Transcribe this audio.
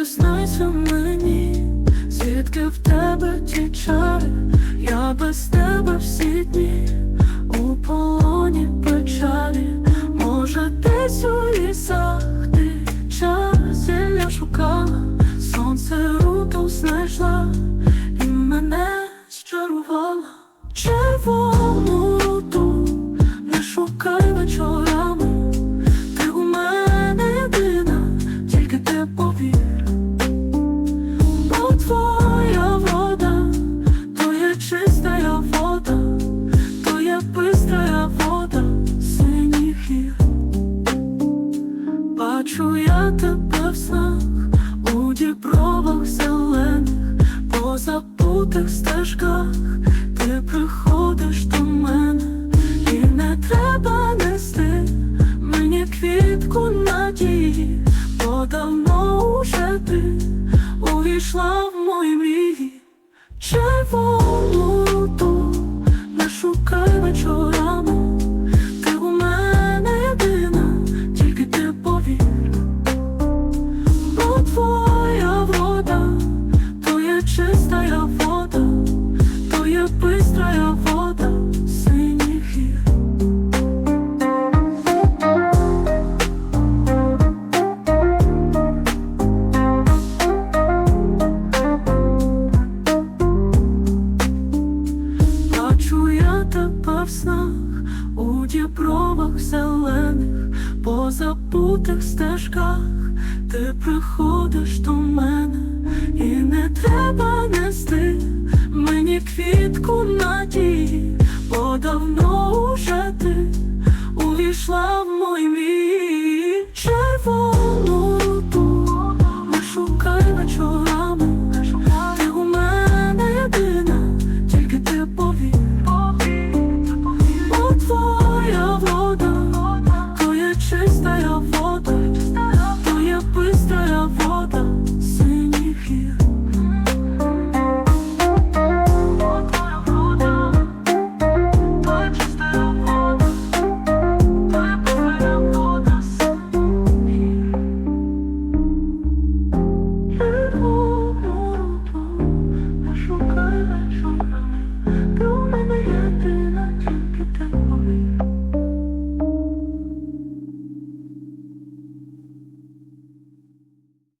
признайся мені, звідки в тебе ті чари, я без тебе всі дні у полоні печалі, може десь у лісах ти час я шукала, ти приходиш до мене, і не треба нести мені квітку надії, бо давно уже ти увійшла в мої мрії, червону руту дібровах зелених, по забутих стежках, ти приходиш до мене, і не треба нести мені квітку надії, бо давно уже ти увійшла